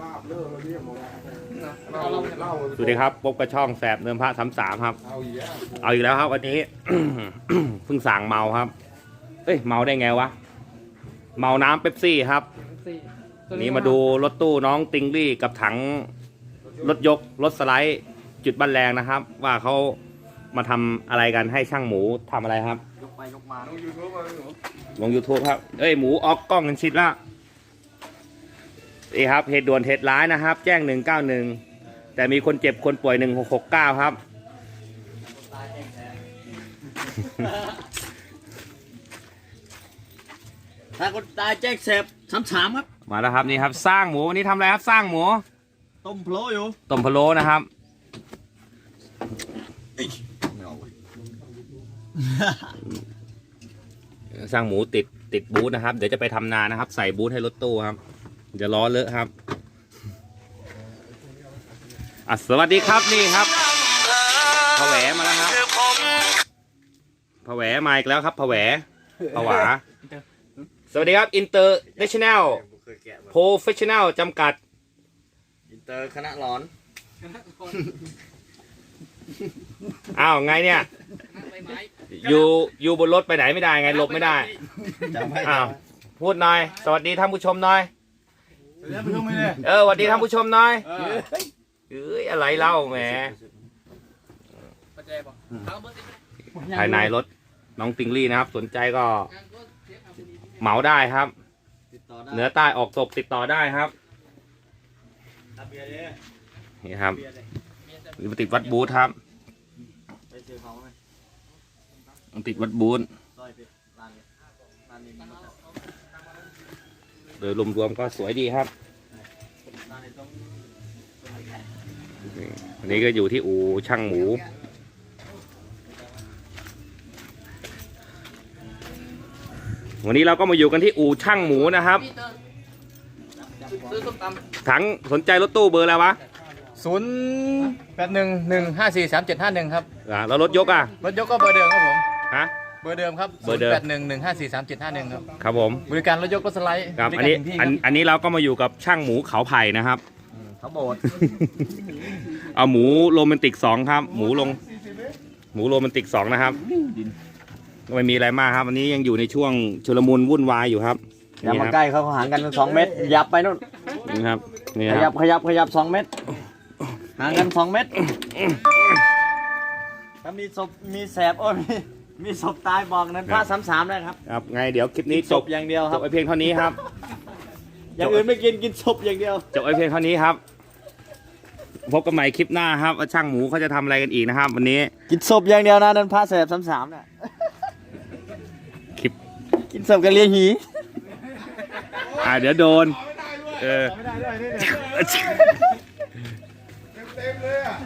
ลาบเลิกแล้วเนี่ยหมดแล้วเอาเราเล่าสวัสดีครับพบกับช่องแสบเนินพระสามสามครับ เอาอีกแล้วเอาอีกแล้วครับวันนี้ เพิ่งสั่งเมาครับ เอ้ยเมาได้ไงวะ เมาน้ำเป๊ปซี่ครับ สี่ตัวนี่มาดูรถตู้น้องติงลี่กับถังรถยกรถสไลด์จุดบันแรงนะครับ ว่าเขามาทำอะไรกันให้ช่างหมูทำอะไรครับ ยกไปยกมา ลงยูทูบมาหนูลง YouTube ครับ เอ้ยหมูออกกล้องกันชิดละ นี่ครับเหตุด่วนเหตุร้ายนะครับ แจ้ง 191 แต่มีคนเจ็บคนป่วย 1669 ครับ ถ้าคนตายแจ้งเสพสามสามครับ มาแล้วครับนี่ครับสร้างหมูวันนี้ทำอะไรครับสร้างหมูต้มโพลอยู่ต้มพะโล้นะครับ สร้างหมูติดติดบูธนะครับ เดี๋ยวจะไปทำนานะครับ ใส่บูธให้รถตู้ครับ เดี๋ยวล้อเลอะครับอะสวัสดีครับนี่ครับผแหวมาแล้วครับผแหวมาอีกแล้วครับผแหวผวา สวัสดีครับ International Professional จำกัด อินเตอร์คณะร้อนอ้าวไงเนี่ย อยู่อยู่บนรถไปไหนไม่ได้ไงหลบไม่ได้จำไม่อ้าวพูดหน่อย สวัสดีท่านผู้ชมหน่อย เดี๋ยวไปดูไม่ได้เออสวัสดีท่านผู้ชมหน่อยเออเอ้ยอะไรเล่าแหมภายในรถน้องติงลี่นะครับ สนใจก็เหมาได้ครับ ติดต่อได้เหนือใต้ออกตกติดต่อได้ครับรับเบียร์ดินี่ครับเบียร์ดิหรือติดวัดบูธครับไปซื้อเขาไหมติดวัดบูธซอยไปร้านนี้ร้านนี้มันจะ โดยรวมๆก็สวยดีครับร้านนี้ต้องนี่วันนี้ก็อยู่ที่อู่ช่างหมู วันนี้เราก็มาอยู่กันที่อู่ช่างหมูนะครับซื้อส้มตถังสนใจรถตู้เบอร์อะไรวะศูนย์แปดหนึ่งหนึ่งห้าสี่สามเจ็ดห้าหนึ่งครับอ่าแล้วรถยกอะ รถยกก็เบอร์เดิมครับผม ฮะ เบอร์เดิมครับเบอร์เดิม แปดหนึ่งหนึ่งห้าสี่สามเจ็ดห้าหนึ่งครับ ครับผมบริการรถยกรถสไลด์ครับบอันรินี้การถึงที่อันครับอันนี้เราก็มาอยู่กับช่างหมูเขาไผ่นะครับำเขาโบดเอาหมูโรแมนติกสองครับ หมูลง หมูโรแมนติกสองนะครับก็ไม่มีอะไรมากครับอันนี้ยังอยู่ในช่วงชุลมุนวุ่นวายอยู่ครับอย่านี่มาครับใกล้เขาห่างกันสองเมตรยับไปนู่นนี่ครับนี่ขคยัรับบขยับขยับสองเมตรห่างกันสองเมตรถ้ามีศพมีแสบโอ้ยมี มีศพตายบอกนั้นพระสามสามนะครับ ครับไงเดี๋ยวคลิปนี้ศจพบอย่างเดียวคจรับบไว้เพียงเท่านี้ครับ อย่างอื่นไม่กินกินศพอย่างเดียว จบไว้เพียงเท่านี้ครับ พบกันใหม่คลิปหน้าครับว่าช่างหมูเขาจะทำอะไรกันอีกนะครับ วันนี้ กินศพอย่างเดียวนะนั่นพระแสบสามสามเนี่ยคลิป กินศพกันเลี้ยงหีอ่าเดี๋ยวโดน เออไม่ได้ด้วยนี่เนี่ยเต็มเลยอะ